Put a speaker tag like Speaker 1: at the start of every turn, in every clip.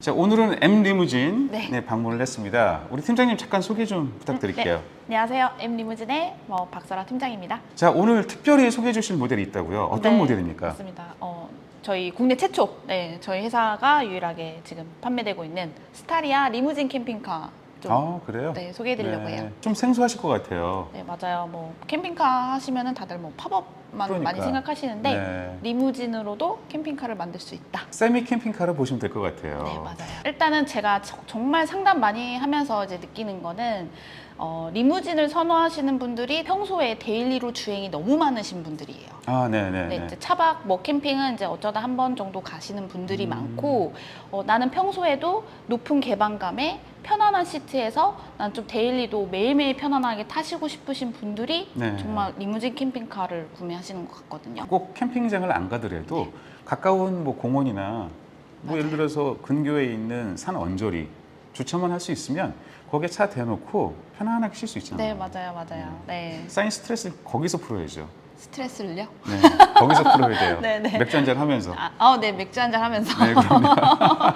Speaker 1: 자, 오늘은 M 리무진
Speaker 2: 네.
Speaker 1: 네, 방문을 했습니다. 우리 팀장님 잠깐 소개 좀 부탁드릴게요.
Speaker 2: 네. 안녕하세요. M 리무진의 뭐 박사라 팀장입니다.
Speaker 1: 자, 오늘 특별히 소개해 주실 모델이 있다고요. 어떤
Speaker 2: 네,
Speaker 1: 모델입니까?
Speaker 2: 맞습니다. 어, 저희 국내 최초, 네, 저희 회사가 유일하게 지금 판매되고 있는 스타리아 리무진 캠핑카 좀
Speaker 1: 아, 그래요?
Speaker 2: 네, 소개해 드리려고
Speaker 1: 네,
Speaker 2: 해요.
Speaker 1: 좀 생소하실 것 같아요.
Speaker 2: 네, 맞아요. 뭐 캠핑카 하시면은 다들 뭐 팝업만
Speaker 1: 그러니까.
Speaker 2: 많이 생각하시는데
Speaker 1: 네.
Speaker 2: 리무진으로도 캠핑카를 만들 수 있다.
Speaker 1: 세미 캠핑카를 보시면 될 것 같아요.
Speaker 2: 네, 맞아요. 일단은 제가 저- 정말 상담 많이 하면서 이제 느끼는 거는 어, 리무진을 선호하시는 분들이 평소에 데일리로 주행이 너무 많으신 분들이에요.
Speaker 1: 아, 네, 네,
Speaker 2: 네,
Speaker 1: 네.
Speaker 2: 이제 차박 뭐 캠핑은 이제 어쩌다 한 번 정도 가시는 분들이
Speaker 1: 음.
Speaker 2: 많고 어, 나는 평소에도 높은 개방감에 편안한 시트에서 난 좀 데일리도 매일매일 편안하게 타시고 싶으신 분들이
Speaker 1: 네.
Speaker 2: 정말 리무진 캠핑카를 구매 하시는 것 같거든요.
Speaker 1: 꼭 캠핑장을 안 가더라도
Speaker 2: 네.
Speaker 1: 가까운 뭐 공원이나 뭐 예를. 들어서 근교에 있는 산 언저리 주차만 할 수 있으면 거기에 차 대놓고 편안하게 쉴 수 있잖아요.
Speaker 2: 네, 맞아요, 맞아요. 네.
Speaker 1: 쌓인 스트레스를 거기서 풀어야죠.
Speaker 2: 스트레스를요?
Speaker 1: 네, 거기서 풀어야 돼요.
Speaker 2: 네, 네.
Speaker 1: 맥주 한잔 하면서.
Speaker 2: 아, 아, 네, 맥주 한잔 하면서
Speaker 1: 네, 그럼요.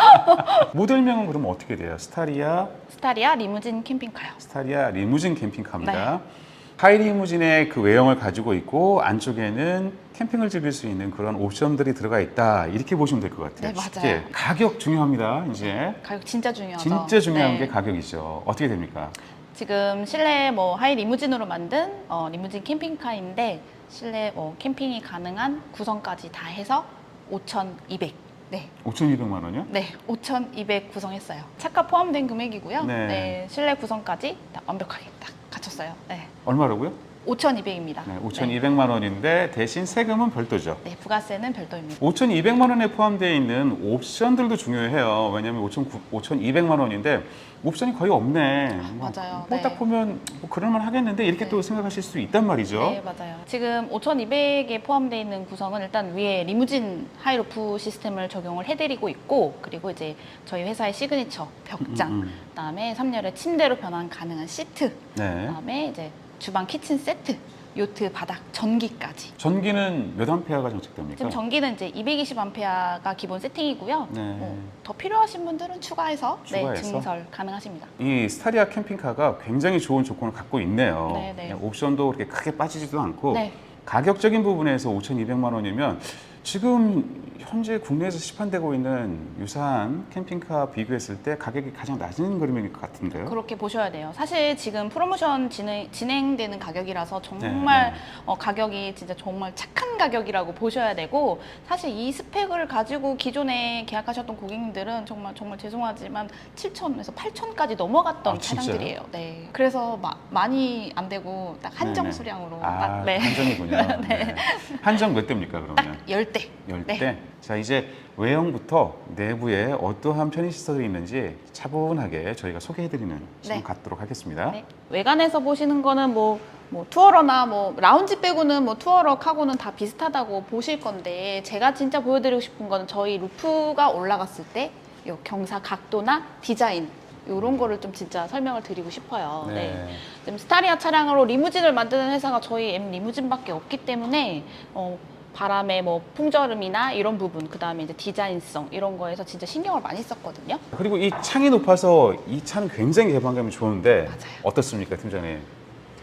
Speaker 1: 모델명은 그러면 어떻게 돼요? 스타리아,
Speaker 2: 스타리아 리무진 캠핑카요.
Speaker 1: 스타리아 리무진 캠핑카입니다.
Speaker 2: 네.
Speaker 1: 하이 리무진의 그 외형을 가지고 있고 안쪽에는 캠핑을 즐길 수 있는 그런 옵션들이 들어가 있다. 이렇게 보시면 될 것 같아요.
Speaker 2: 네, 맞아요.
Speaker 1: 쉽게. 가격 중요합니다. 이제
Speaker 2: 가격 진짜 중요하죠.
Speaker 1: 진짜 중요한
Speaker 2: 네.
Speaker 1: 게 가격이죠. 어떻게 됩니까?
Speaker 2: 지금 실내 뭐 하이 리무진으로 만든 어, 리무진 캠핑카인데 실내 뭐 캠핑이 가능한 구성까지 다 해서 5,200. 네.
Speaker 1: 5,200만 원이요?
Speaker 2: 네, 5,200 구성했어요. 차가 포함된 금액이고요.
Speaker 1: 네.
Speaker 2: 네. 실내 구성까지 다 완벽하게 딱 갖췄어요. 네.
Speaker 1: 얼마라고요?
Speaker 2: 5,200입니다.
Speaker 1: 네, 5,200만 원인데 대신 세금은 별도죠.
Speaker 2: 네, 부가세는 별도입니다.
Speaker 1: 5,200만 원에 포함되어 있는 옵션들도 중요해요. 왜냐하면 5,200만 원인데 옵션이 거의 없네. 뭐,
Speaker 2: 맞아요.
Speaker 1: 뭐
Speaker 2: 네.
Speaker 1: 딱 보면 뭐 그럴만 하겠는데 이렇게
Speaker 2: 네.
Speaker 1: 또 생각하실 수 있단 말이죠.
Speaker 2: 네, 맞아요. 지금 5,200에 포함되어 있는 구성은 일단 위에 리무진 하이루프 시스템을 적용을 해드리고 있고, 그리고 이제 저희 회사의 시그니처 벽장,
Speaker 1: 음, 음.
Speaker 2: 그다음에 3열의 침대로 변환 가능한 시트,
Speaker 1: 네.
Speaker 2: 그다음에 이제 주방 키친 세트, 요트 바닥 전기까지.
Speaker 1: 전기는 몇 암페어가 장착됩니까?
Speaker 2: 지금 전기는 이제 220A 기본 세팅이고요.
Speaker 1: 네.
Speaker 2: 뭐더 필요하신 분들은 추가해서,
Speaker 1: 추가해서?
Speaker 2: 네, 증설 가능하십니다.
Speaker 1: 이 스타리아 캠핑카가 굉장히 좋은 조건을 갖고 있네요.
Speaker 2: 네, 네.
Speaker 1: 옵션도 그렇게 크게 빠지지도 않고
Speaker 2: 네.
Speaker 1: 가격적인 부분에서 5,200만 원이면 지금 현재 국내에서 시판되고 있는 유사한 캠핑카 비교했을 때 가격이 가장 낮은 그림일 것 같은데요.
Speaker 2: 그렇게 보셔야 돼요. 사실 지금 프로모션 진행, 진행 되는 가격이라서 정말
Speaker 1: 네, 네.
Speaker 2: 어, 가격이 진짜 정말 착한 가격이라고 보셔야 되고 사실 이 스펙을 가지고 기존에 계약하셨던 고객님들은 정말 정말 죄송하지만 7천에서 8천까지 넘어갔던
Speaker 1: 아?
Speaker 2: 차량들이에요. 네. 그래서 마- 많이 안 되고 딱 한정
Speaker 1: 네 네.
Speaker 2: 수량으로
Speaker 1: 아,
Speaker 2: 딱 네.
Speaker 1: 한정이군요. 네. 한정 몇 대입니까 그러면?
Speaker 2: 딱 10대.
Speaker 1: 열
Speaker 2: 네.
Speaker 1: 대. 자 이제 외형부터 내부에 어떠한 편의 시설이 있는지 차분하게 저희가 소개해드리는 시간
Speaker 2: 네.
Speaker 1: 갖도록 하겠습니다.
Speaker 2: 네. 외관에서 보시는 거는 뭐, 뭐 투어러나 뭐 라운지 빼고는 뭐 투어러 카고는 다 비슷하다고 보실 건데 제가 진짜 보여드리고 싶은 거는 저희 루프가 올라갔을 때 요 경사 각도나 디자인 이런 거를 좀 진짜 설명을 드리고 싶어요. 네. 지금 스타리아 차량으로 리무진을 만드는 회사가 저희 M 리무진밖에 없기 때문에 어, 바람의 뭐 풍절음이나 이런 부분, 그 다음에 이제 디자인성 이런 거에서 진짜 신경을 많이 썼거든요.
Speaker 1: 그리고 이 창이 높아서 이 차는 굉장히 개방감이 좋은데
Speaker 2: 맞아요.
Speaker 1: 어떻습니까, 팀장님?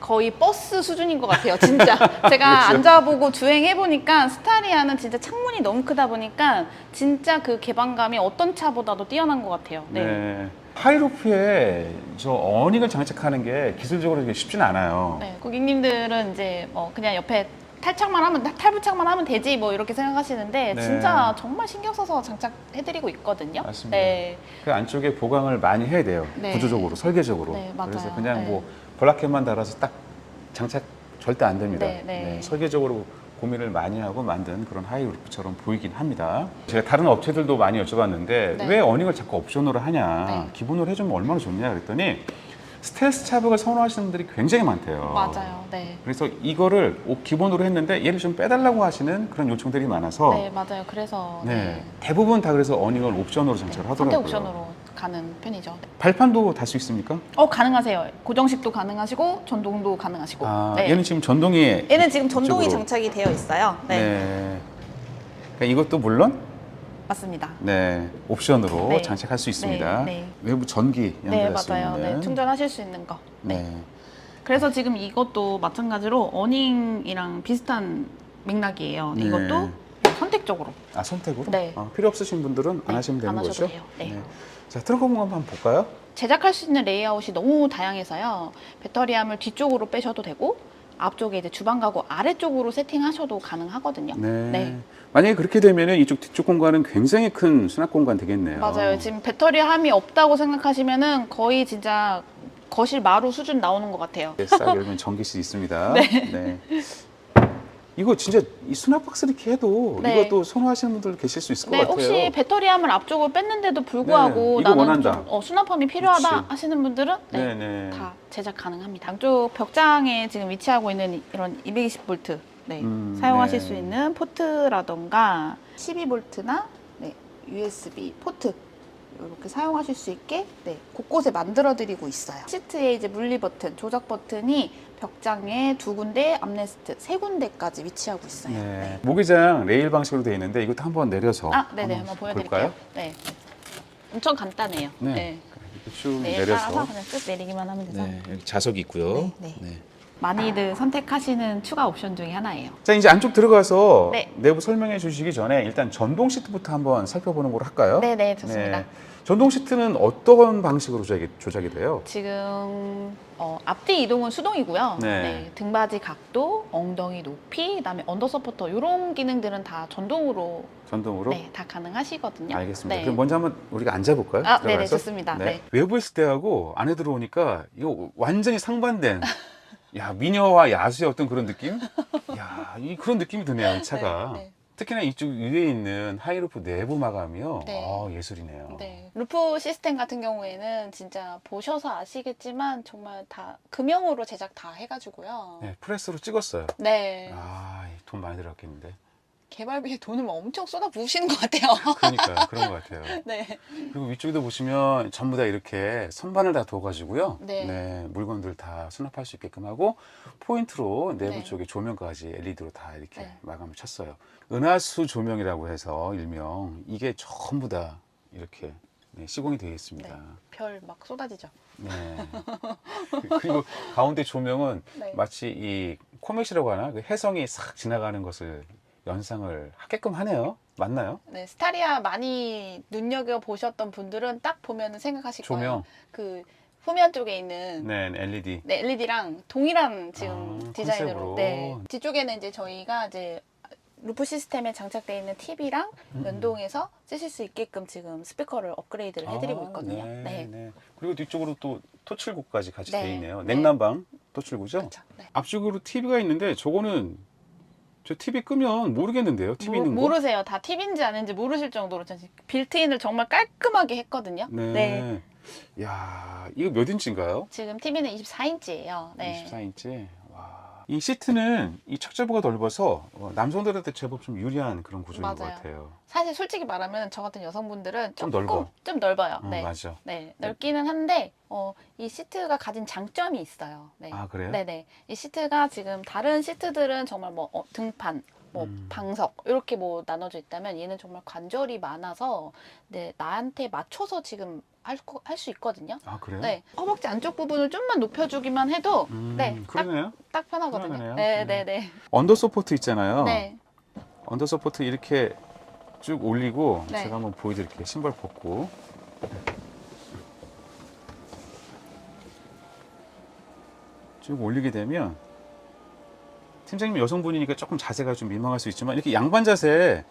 Speaker 2: 거의 버스 수준인 것 같아요, 진짜. 제가
Speaker 1: 그렇죠.
Speaker 2: 앉아보고 주행해보니까 스타리아는 진짜 창문이 너무 크다 보니까 진짜 그 개방감이 어떤 차보다도 뛰어난 것 같아요. 네.
Speaker 1: 네. 하이루프에 저 어닝을 장착하는 게 기술적으로 이게 쉽지는 않아요.
Speaker 2: 네, 고객님들은 이제 뭐 그냥 옆에 탈착만 하면 탈부착만 하면 되지 뭐 이렇게 생각하시는데
Speaker 1: 네.
Speaker 2: 진짜 정말 신경 써서 장착해드리고 있거든요.
Speaker 1: 맞습니다.
Speaker 2: 네,
Speaker 1: 그 안쪽에 보강을 많이 해야 돼요.
Speaker 2: 네.
Speaker 1: 구조적으로, 설계적으로.
Speaker 2: 네, 맞아요.
Speaker 1: 그래서 그냥
Speaker 2: 네.
Speaker 1: 뭐 블라켓만 달아서 딱 장착 절대 안 됩니다.
Speaker 2: 네, 네.
Speaker 1: 설계적으로 고민을 많이 하고 만든 그런 하이루프처럼 보이긴 합니다. 제가 다른 업체들도 많이 여쭤봤는데
Speaker 2: 네.
Speaker 1: 왜 어닝을 자꾸 옵션으로 하냐,
Speaker 2: 네.
Speaker 1: 기본으로 해주면 얼마나 좋냐 그랬더니 스텔스 차박을 선호하시는 분들이 굉장히 많대요.
Speaker 2: 맞아요. 네.
Speaker 1: 그래서 이거를 오- 기본으로 했는데 얘를 좀 빼달라고 하시는 그런 요청들이 많아서
Speaker 2: 네, 맞아요. 그래서
Speaker 1: 네.
Speaker 2: 네.
Speaker 1: 대부분 다 그래서 어닝을 옵션으로 장착을 하더라고요.
Speaker 2: 선택 옵션으로 가는 편이죠. 네.
Speaker 1: 발판도 달 수 있습니까?
Speaker 2: 어 가능하세요. 고정식도 가능하시고 전동도 가능하시고.
Speaker 1: 아,
Speaker 2: 네.
Speaker 1: 얘는 지금 전동이
Speaker 2: 얘는 지금 전동이
Speaker 1: 이쪽으로.
Speaker 2: 장착이 되어 있어요. 네.
Speaker 1: 네. 그러니까 이것도 물론
Speaker 2: 맞습니다.
Speaker 1: 네, 옵션으로
Speaker 2: 네.
Speaker 1: 장착할 수 있습니다.
Speaker 2: 네, 네.
Speaker 1: 외부 전기
Speaker 2: 네,
Speaker 1: 연결할 수
Speaker 2: 맞아요.
Speaker 1: 있는.
Speaker 2: 네, 충전하실 수 있는 거. 네.
Speaker 1: 네.
Speaker 2: 그래서 지금 이것도 마찬가지로 어닝이랑 비슷한 맥락이에요. 근데
Speaker 1: 네.
Speaker 2: 이것도 선택적으로.
Speaker 1: 아 선택으로?
Speaker 2: 네.
Speaker 1: 아, 필요 없으신 분들은 안
Speaker 2: 네,
Speaker 1: 하시면 되는
Speaker 2: 안 하셔도
Speaker 1: 거죠?
Speaker 2: 돼요. 네.
Speaker 1: 자, 트렁크 공간 한번 볼까요?
Speaker 2: 제작할 수 있는 레이아웃이 너무 다양해서요. 배터리 함을 뒤쪽으로 빼셔도 되고 앞쪽에 이제 주방 가구 아래쪽으로 세팅하셔도 가능하거든요.
Speaker 1: 네.
Speaker 2: 네.
Speaker 1: 만약에 그렇게 되면 이쪽 뒤쪽 공간은 굉장히 큰 수납 공간 되겠네요.
Speaker 2: 맞아요. 지금 배터리 함이 없다고 생각하시면은 거의 진짜 거실 마루 수준 나오는 것 같아요.
Speaker 1: 네, 싹 열면 전기실 있습니다. 네. 이거 진짜 이 수납 박스 이렇게 해도
Speaker 2: 네.
Speaker 1: 이것도 선호하시는 분들 계실 수 있을 것
Speaker 2: 네,
Speaker 1: 같아요.
Speaker 2: 혹시 배터리함을 앞쪽으로 뺐는데도 불구하고
Speaker 1: 네, 이거
Speaker 2: 나는
Speaker 1: 원한다.
Speaker 2: 좀 어, 수납함이 필요하다
Speaker 1: 그렇지.
Speaker 2: 하시는 분들은 네,
Speaker 1: 네, 네.
Speaker 2: 다 제작 가능합니다. 양쪽 벽장에 지금 위치하고 있는 이런 220V 네,
Speaker 1: 음,
Speaker 2: 사용하실
Speaker 1: 네.
Speaker 2: 수 있는 포트라던가 12V나 네, USB 포트 이렇게 사용하실 수 있게 네, 곳곳에 만들어 드리고 있어요. 시트에 이제 물리 버튼, 조작 버튼이 벽장에 두 군데, 암레스트 세 군데까지 위치하고 있어요.
Speaker 1: 네.
Speaker 2: 네.
Speaker 1: 모기장 레일 방식으로 되어 있는데 이것도 한번 내려서
Speaker 2: 아, 네네, 한번 보여드릴게요.
Speaker 1: 볼까요?
Speaker 2: 네. 엄청 간단해요.
Speaker 1: 네.
Speaker 2: 네.
Speaker 1: 쭉
Speaker 2: 네,
Speaker 1: 내려서
Speaker 2: 따라서 그냥 쭉 내리기만 하면 돼서
Speaker 1: 네, 여기 자석이 있고요.
Speaker 2: 네, 네. 많이들 선택하시는 추가 옵션 중에 하나예요.
Speaker 1: 자 이제 안쪽 들어가서
Speaker 2: 네.
Speaker 1: 내부 설명해 주시기 전에 일단 전동 시트부터 한번 살펴보는 걸로 할까요?
Speaker 2: 네네, 좋습니다.
Speaker 1: 네. 전동 시트는 어떤 방식으로 조작이, 조작이 돼요?
Speaker 2: 지금 어, 앞뒤 이동은 수동이고요.
Speaker 1: 네.
Speaker 2: 네, 등받이 각도, 엉덩이 높이, 그다음에 언더 서포터 이런 기능들은 다 전동으로
Speaker 1: 전동으로?
Speaker 2: 네, 다 가능하시거든요.
Speaker 1: 알겠습니다.
Speaker 2: 네.
Speaker 1: 그럼 먼저 한번 우리가 앉아볼까요?
Speaker 2: 아, 네네,
Speaker 1: 들어가서?
Speaker 2: 좋습니다. 네.
Speaker 1: 외부에 있을 때하고 안에 들어오니까 이거 완전히 상반된 야 미녀와 야수의 어떤 그런 느낌? 야, 이 그런 느낌이 드네요, 이 차가.
Speaker 2: 네, 네.
Speaker 1: 특히나 이쪽 위에 있는 하이루프 내부 마감이요.
Speaker 2: 네.
Speaker 1: 아, 예술이네요.
Speaker 2: 네. 루프 시스템 같은 경우에는 진짜 보셔서 아시겠지만 정말 다 금형으로 제작 다 해가지고요.
Speaker 1: 네, 프레스로 찍었어요.
Speaker 2: 네.
Speaker 1: 아, 이돈 많이 들었겠는데.
Speaker 2: 개발비에 돈을 엄청 쏟아 부으시는 것 같아요.
Speaker 1: 그러니까 그런 것 같아요.
Speaker 2: 네.
Speaker 1: 그리고 위쪽에도 보시면 전부 다 이렇게 선반을 다 둬가지고요.
Speaker 2: 네.
Speaker 1: 물건들 다 수납할 수 있게끔 하고 포인트로 내부
Speaker 2: 네.
Speaker 1: 쪽에 조명까지 LED로 다 이렇게
Speaker 2: 네.
Speaker 1: 마감을 쳤어요. 은하수 조명이라고 해서 일명 이게 전부 다 이렇게 네, 시공이 되어 있습니다.
Speaker 2: 별 막 쏟아지죠.
Speaker 1: 네. 그리고 가운데 조명은
Speaker 2: 네.
Speaker 1: 마치 이 코멧이라고 하나 그 해성이 싹 지나가는 것을 연상을 하게끔 하네요. 맞나요?
Speaker 2: 네, 스타리아 많이 눈여겨 보셨던 분들은 딱 보면은 생각하실
Speaker 1: 조명.
Speaker 2: 거예요. 그 후면 쪽에 있는
Speaker 1: 네, LED.
Speaker 2: 네, LED랑 동일한 지금
Speaker 1: 아,
Speaker 2: 디자인으로.
Speaker 1: 컨셉으로.
Speaker 2: 네. 뒤쪽에는 이제 저희가 이제 루프 시스템에 장착되어 있는 TV랑
Speaker 1: 음.
Speaker 2: 연동해서 쓰실 수 있게끔 지금 스피커를 업그레이드를 해드리고
Speaker 1: 아,
Speaker 2: 있거든요.
Speaker 1: 네,
Speaker 2: 네.
Speaker 1: 네. 그리고 뒤쪽으로 또 토출구까지 같이
Speaker 2: 네,
Speaker 1: 돼 있네요.
Speaker 2: 네.
Speaker 1: 냉난방 토출구죠.
Speaker 2: 그렇죠. 네.
Speaker 1: 앞쪽으로 TV가 있는데 저거는 저 TV 끄면 모르겠는데요. TV
Speaker 2: 모,
Speaker 1: 있는 거.
Speaker 2: 모르세요. 다 TV인지 아닌지 모르실 정도로 전시- 빌트인을 정말 깔끔하게 했거든요.
Speaker 1: 네.
Speaker 2: 네.
Speaker 1: 야, 이거 몇 인치인가요?
Speaker 2: 지금 TV는 24인치예요. 네.
Speaker 1: 24인치. 와. 이 시트는 이 착자부가 넓어서 어, 남성들한테 제법 좀 유리한 그런 구조인 것
Speaker 2: 맞아요.
Speaker 1: 같아요.
Speaker 2: 사실 솔직히 말하면 저 같은 여성분들은
Speaker 1: 좀
Speaker 2: 조금
Speaker 1: 넓어.
Speaker 2: 좀 넓어요.
Speaker 1: 어,
Speaker 2: 네.
Speaker 1: 맞아.
Speaker 2: 네, 넓기는 한데 어, 이 시트가 가진 장점이 있어요. 네.
Speaker 1: 아, 그래요?
Speaker 2: 네네. 이 시트가 지금 다른 시트들은 정말 뭐 어, 등판, 뭐
Speaker 1: 음.
Speaker 2: 방석 이렇게 뭐 나눠져 있다면 얘는 정말 관절이 많아서 네, 나한테 맞춰서 지금 할수 있거든요.
Speaker 1: 아, 그래요?
Speaker 2: 네, 허벅지 안쪽 부분을 좀만 높여주기만 해도
Speaker 1: 음,
Speaker 2: 네, 딱,
Speaker 1: 그러네요.
Speaker 2: 딱 편하거든요.
Speaker 1: 편하네요.
Speaker 2: 네,
Speaker 1: 네.
Speaker 2: 네, 네.
Speaker 1: 언더 서포트 있잖아요.
Speaker 2: 네,
Speaker 1: 언더 서포트 이렇게 쭉 올리고
Speaker 2: 네.
Speaker 1: 제가 한번 보여드릴게요. 신발 벗고. 쭉 올리게 되면 팀장님 여성분이니까 조금 자세가 좀 민망할 수 있지만 이렇게 양반 자세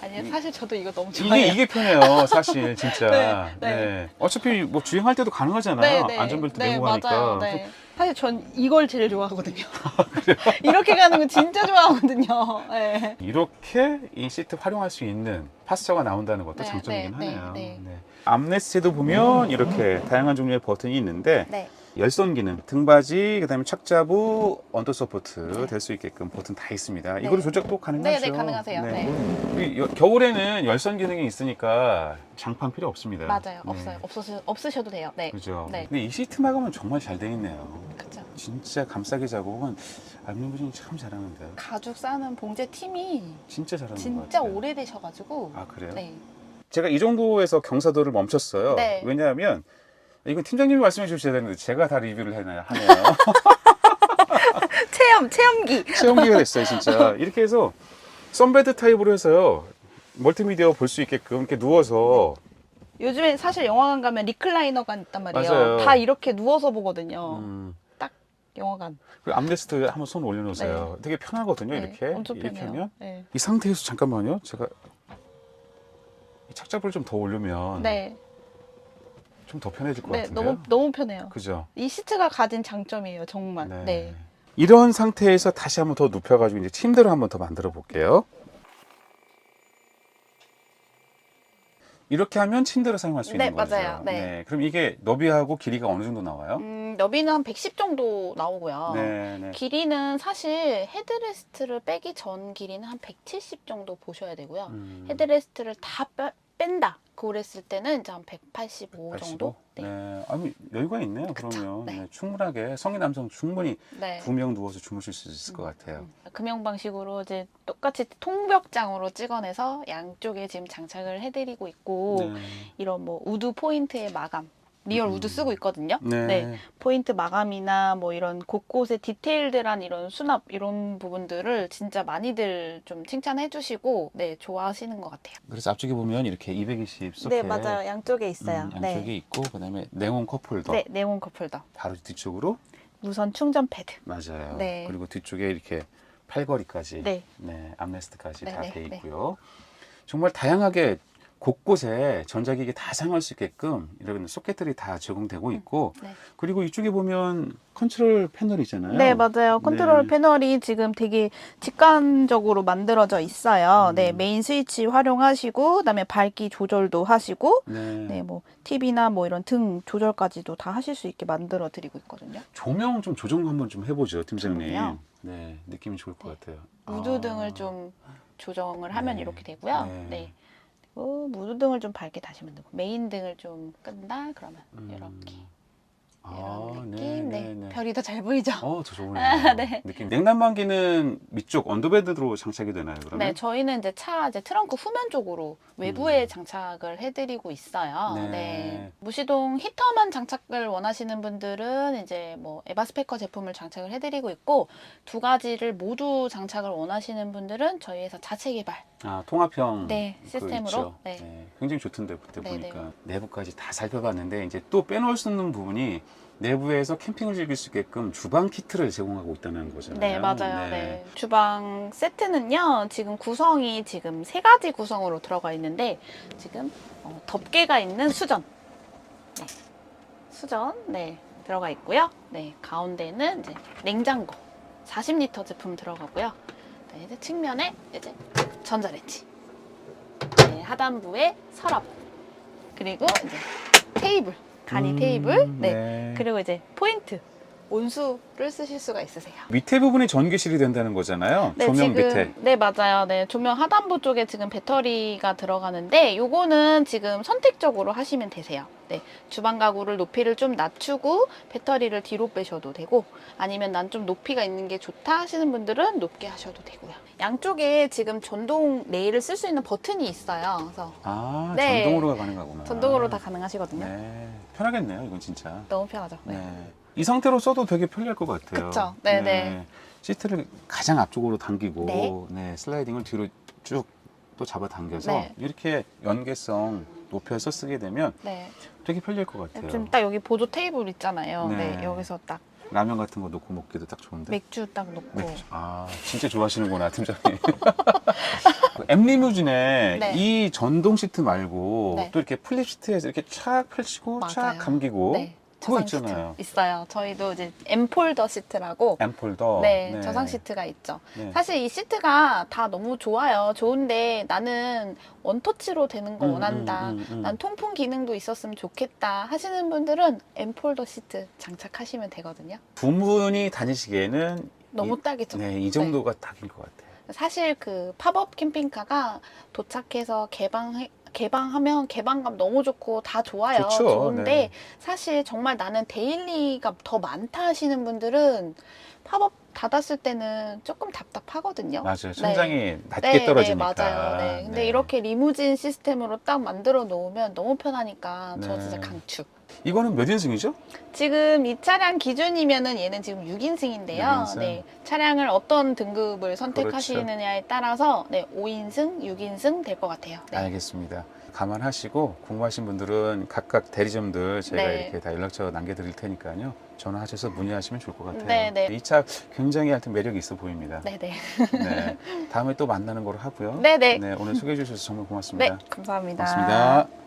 Speaker 2: 아니요, 사실 저도 이거 너무 좋아해요.
Speaker 1: 이게 이게 편해요 사실 진짜
Speaker 2: 네,
Speaker 1: 네,
Speaker 2: 네.
Speaker 1: 어차피 뭐 주행할 때도 가능하잖아요 안전벨트
Speaker 2: 네,
Speaker 1: 매고 가니까
Speaker 2: 맞아요. 네. 사실 전 이걸 제일 좋아하거든요. 이렇게 가는 거 진짜 좋아하거든요. 네.
Speaker 1: 이렇게 이 시트 활용할 수 있는 파스처가 나온다는 것도
Speaker 2: 네,
Speaker 1: 장점이긴
Speaker 2: 네, 네,
Speaker 1: 하네요.
Speaker 2: 네.
Speaker 1: 네. 암레스트도 보면 이렇게 다양한 종류의 버튼이 있는데
Speaker 2: 네.
Speaker 1: 열선 기능, 등받이, 그다음에 착자부, 언더 서포트 될 수 있게끔 버튼 다 있습니다.
Speaker 2: 네.
Speaker 1: 이거로 조작도 가능하죠.
Speaker 2: 네, 네, 가능하세요. 네.
Speaker 1: 우리 여- 겨울에는 열선 기능이 있으니까 장판 필요 없습니다.
Speaker 2: 맞아요.
Speaker 1: 네.
Speaker 2: 없어요. 없으, 없으셔도 돼요. 네.
Speaker 1: 그죠.
Speaker 2: 네.
Speaker 1: 근데 이 시트 마감은 정말 잘 돼 있네요.
Speaker 2: 그렇죠.
Speaker 1: 진짜 감싸기 작업은 알루미늄이 참 잘하는데.
Speaker 2: 가죽 싸는 봉제 팀이
Speaker 1: 진짜 잘하는 것
Speaker 2: 진짜
Speaker 1: 같아요.
Speaker 2: 오래되셔가지고
Speaker 1: 아 그래요?
Speaker 2: 네.
Speaker 1: 제가 이 정도에서 경사도를 멈췄어요.
Speaker 2: 네.
Speaker 1: 왜냐하면 이건 팀장님이 말씀해 주셔야 되는데 제가 다 리뷰를 해놔야 하네요.
Speaker 2: 체험 체험기.
Speaker 1: 체험기가 됐어요, 진짜. 이렇게 해서 썬베드 타입으로 해서요. 멀티미디어 볼 수 있게끔 이렇게 누워서
Speaker 2: 요즘에 사실 영화관 가면 리클라이너가 있단 말이에요.
Speaker 1: 맞아요.
Speaker 2: 다 이렇게 누워서 보거든요.
Speaker 1: 음,
Speaker 2: 영화관.
Speaker 1: 그리고 암레스트 한번 손 올려놓으세요. 되게 편하거든요,
Speaker 2: 네,
Speaker 1: 이렇게.
Speaker 2: 엄청
Speaker 1: 이렇게
Speaker 2: 편해요.
Speaker 1: 하면.
Speaker 2: 네.
Speaker 1: 이 상태에서 잠깐만요. 제가 이 착잡을 좀 더 올리면
Speaker 2: 네.
Speaker 1: 좀 더 편해질 것
Speaker 2: 네,
Speaker 1: 같은데요.
Speaker 2: 너무 너무 편해요.
Speaker 1: 그죠?
Speaker 2: 이 시트가 가진 장점이에요, 정말. 네.
Speaker 1: 이런 상태에서 다시 한번 더 눕혀가지고 이제 침대를 한번 더 만들어 볼게요. 이렇게 하면 침대로 사용할 수
Speaker 2: 네,
Speaker 1: 있는 거죠.
Speaker 2: 맞아요. 네.
Speaker 1: 그럼 이게 너비하고 길이가 어느 정도 나와요?
Speaker 2: 음, 너비는 한 110 정도 나오고요.
Speaker 1: 네, 네.
Speaker 2: 길이는 사실 헤드레스트를 빼기 전 길이는 한 170 정도 보셔야 되고요.
Speaker 1: 음,
Speaker 2: 헤드레스트를 다 빼, 뺀다. 그랬을 때는 이제 한 185
Speaker 1: 85?
Speaker 2: 정도?
Speaker 1: 네.
Speaker 2: 네.
Speaker 1: 아니 여유가 있네요.
Speaker 2: 그쵸.
Speaker 1: 그러면
Speaker 2: 네.
Speaker 1: 네, 충분하게 성인 남성 충분히
Speaker 2: 네.
Speaker 1: 두 명 누워서 주무실 수 있을 것 같아요.
Speaker 2: 음, 금형 방식으로 이제 똑같이 통벽장으로 찍어내서 양쪽에 지금 장착을 해드리고 있고
Speaker 1: 네.
Speaker 2: 이런 뭐 우드 포인트의 마감 리얼
Speaker 1: 음.
Speaker 2: 우드 쓰고 있거든요.
Speaker 1: 네.
Speaker 2: 네. 포인트 마감이나 뭐 이런 곳곳에 디테일들한 이런 수납 이런 부분들을 진짜 많이들 좀 칭찬해 주시고 네 좋아하시는 것 같아요.
Speaker 1: 그래서 앞쪽에 보면 이렇게 220 소켓
Speaker 2: 네 맞아요 양쪽에 있어요.
Speaker 1: 음, 양쪽에 있고 그다음에 네온 컵 홀더
Speaker 2: 네, 네 네온 컵 홀더
Speaker 1: 바로 뒤쪽으로
Speaker 2: 무선 충전 패드.
Speaker 1: 맞아요.
Speaker 2: 네.
Speaker 1: 그리고 뒤쪽에 이렇게 팔걸이까지,
Speaker 2: 네.
Speaker 1: 네, 암레스트까지
Speaker 2: 네,
Speaker 1: 다
Speaker 2: 네,
Speaker 1: 돼
Speaker 2: 네.
Speaker 1: 있고요. 정말 다양하게 곳곳에 전자기기 다 사용할 수 있게끔 이런 소켓들이 다 제공되고 있고,
Speaker 2: 네.
Speaker 1: 그리고 이쪽에 보면 컨트롤 패널이 있잖아요.
Speaker 2: 네, 맞아요. 컨트롤
Speaker 1: 네.
Speaker 2: 패널이 지금 되게 직관적으로 만들어져 있어요.
Speaker 1: 음.
Speaker 2: 네, 메인 스위치 활용하시고, 그다음에 밝기 조절도 하시고,
Speaker 1: 네.
Speaker 2: 네, 뭐 TV나 뭐 이런 등 조절까지도 다 하실 수 있게 만들어 드리고 있거든요.
Speaker 1: 조명 좀 조정 한번 좀 해보죠, 팀장님.
Speaker 2: 조명이요?
Speaker 1: 네, 느낌이 좋을 것 같아요.
Speaker 2: 무드
Speaker 1: 아.
Speaker 2: 등을 좀 조정을 하면
Speaker 1: 네.
Speaker 2: 이렇게 되고요.
Speaker 1: 네.
Speaker 2: 네. 그리고 무드 등을 좀 밝게 다시면 되고, 메인 등을 좀 끈다 그러면
Speaker 1: 음.
Speaker 2: 이렇게
Speaker 1: 아,
Speaker 2: 이런
Speaker 1: 네,
Speaker 2: 느낌. 네,
Speaker 1: 네, 네.
Speaker 2: 별이 더 잘 보이죠?
Speaker 1: 어, 더 좋네요.
Speaker 2: 아, 네.
Speaker 1: 느낌. 냉난방기는 밑쪽 언더베드로 장착이 되나요, 그러면?
Speaker 2: 네, 저희는 이제 차 이제 트렁크 후면 쪽으로 외부에 장착을 해드리고 있어요.
Speaker 1: 음. 네.
Speaker 2: 네. 무시동 히터만 장착을 원하시는 분들은 이제 뭐 에바스페커 제품을 장착을 해드리고 있고 두 가지를 모두 장착을 원하시는 분들은 저희 회사 자체 개발.
Speaker 1: 아, 통합형
Speaker 2: 네,
Speaker 1: 그
Speaker 2: 시스템으로.
Speaker 1: 있죠.
Speaker 2: 네.
Speaker 1: 굉장히 좋던데 그때
Speaker 2: 네,
Speaker 1: 보니까 내부까지 다 살펴봤는데 이제 또 빼놓을 수 없는 부분이 내부에서 캠핑을 즐길 수 있게끔 주방 키트를 제공하고 있다는 거잖아요.
Speaker 2: 네, 맞아요. 네. 주방 세트는요, 지금 구성이 지금 세 가지 구성으로 들어가 있는데, 지금 어, 덮개가 있는 수전. 네. 수전, 네, 들어가 있고요. 네, 가운데는 이제 냉장고. 40리터 제품 들어가고요. 네, 이제 측면에 이제 전자레인지. 네, 하단부에 서랍. 그리고 이제 테이블. 간이
Speaker 1: 음,
Speaker 2: 테이블. 네.
Speaker 1: 네.
Speaker 2: 그리고 이제 포인트. 온수를 쓰실 수가 있으세요.
Speaker 1: 밑에 부분이 전기실이 된다는 거잖아요. 조명
Speaker 2: 지금,
Speaker 1: 밑에.
Speaker 2: 네, 맞아요. 네, 조명 하단부 쪽에 지금 배터리가 들어가는데 요거는 지금 선택적으로 하시면 되세요. 네, 주방 가구를 높이를 좀 낮추고 배터리를 뒤로 빼셔도 되고 아니면 난 좀 높이가 있는 게 좋다 하시는 분들은 높게 하셔도 되고요. 양쪽에 지금 전동 레일을 쓸 수 있는 버튼이 있어요. 그래서
Speaker 1: 아,
Speaker 2: 네.
Speaker 1: 전동으로가 가능하구나.
Speaker 2: 전동으로 다 가능하시거든요.
Speaker 1: 네. 편하겠네요, 이건 진짜.
Speaker 2: 너무 편하죠.
Speaker 1: 네.
Speaker 2: 네.
Speaker 1: 이 상태로 써도 되게 편리할 것 같아요.
Speaker 2: 그쵸. 네, 네.
Speaker 1: 시트를 가장 앞쪽으로 당기고
Speaker 2: 네.
Speaker 1: 네, 슬라이딩을 뒤로 쭉 또 잡아 당겨서
Speaker 2: 네.
Speaker 1: 이렇게 연계성 높여서 쓰게 되면
Speaker 2: 네.
Speaker 1: 되게 편리할 것 같아요.
Speaker 2: 지금 딱 여기 보조 테이블 있잖아요.
Speaker 1: 네.
Speaker 2: 네, 여기서 딱
Speaker 1: 라면 같은 거 넣고 먹기도 딱 좋은데.
Speaker 2: 맥주 딱 놓고
Speaker 1: 맥주. 아, 진짜 좋아하시는구나, 팀장님. 엠리무진에
Speaker 2: 네.
Speaker 1: 이 전동 시트 말고
Speaker 2: 네.
Speaker 1: 또 이렇게 플립 시트에서 이렇게 촥 펼치고 촥
Speaker 2: 맞아요.
Speaker 1: 감기고
Speaker 2: 네.
Speaker 1: 그거
Speaker 2: 저상 시트
Speaker 1: 있잖아요.
Speaker 2: 있어요. 저희도 이제 엠폴더 시트라고
Speaker 1: 앰폴더.
Speaker 2: 네, 저상 시트가 있죠.
Speaker 1: 네.
Speaker 2: 사실 이 시트가 다 너무 좋아요. 좋은데 나는 원터치로 되는 거
Speaker 1: 음,
Speaker 2: 원한다.
Speaker 1: 음, 음, 음.
Speaker 2: 난 통풍 기능도 있었으면 좋겠다 하시는 분들은 엠폴더 시트 장착하시면 되거든요.
Speaker 1: 두 분이 다니시기에는
Speaker 2: 너무
Speaker 1: 이,
Speaker 2: 딱이죠.
Speaker 1: 네, 이 정도가 딱인 것 같아요.
Speaker 2: 사실 그 팝업 캠핑카가 도착해서 개방 개방하면 개방감 너무 좋고 다 좋아요.
Speaker 1: 좋죠.
Speaker 2: 좋은데
Speaker 1: 네.
Speaker 2: 사실 정말 나는 데일리가 더 많다 하시는 분들은 팝업 닫았을 때는 조금 답답하거든요.
Speaker 1: 맞아요. 천장이 낮게
Speaker 2: 네,
Speaker 1: 떨어지니까.
Speaker 2: 네, 맞아요. 네. 근데
Speaker 1: 네.
Speaker 2: 이렇게 리무진 시스템으로 딱 만들어 놓으면 너무 편하니까 저
Speaker 1: 네.
Speaker 2: 진짜 강추.
Speaker 1: 이거는 몇 인승이죠?
Speaker 2: 지금 이 차량 기준이면은 얘는 지금 6인승인데요.
Speaker 1: 6인승.
Speaker 2: 네. 차량을 어떤 등급을 선택하시느냐에 따라서 네, 5인승, 6인승 될 것 같아요. 네.
Speaker 1: 알겠습니다. 감안하시고 궁금하신 분들은 각각 대리점들 제가
Speaker 2: 네.
Speaker 1: 이렇게 다 연락처 남겨드릴 테니까요. 전화하셔서 문의하시면 좋을 것 같아요.
Speaker 2: 네, 네.
Speaker 1: 이 차 굉장히 하여튼 매력이 있어 보입니다.
Speaker 2: 네, 네.
Speaker 1: 네. 다음에 또 만나는 걸로 하고요.
Speaker 2: 네, 네.
Speaker 1: 오늘 소개해 주셔서 정말
Speaker 2: 네,
Speaker 1: 고맙습니다.
Speaker 2: 감사합니다.
Speaker 1: 고맙습니다.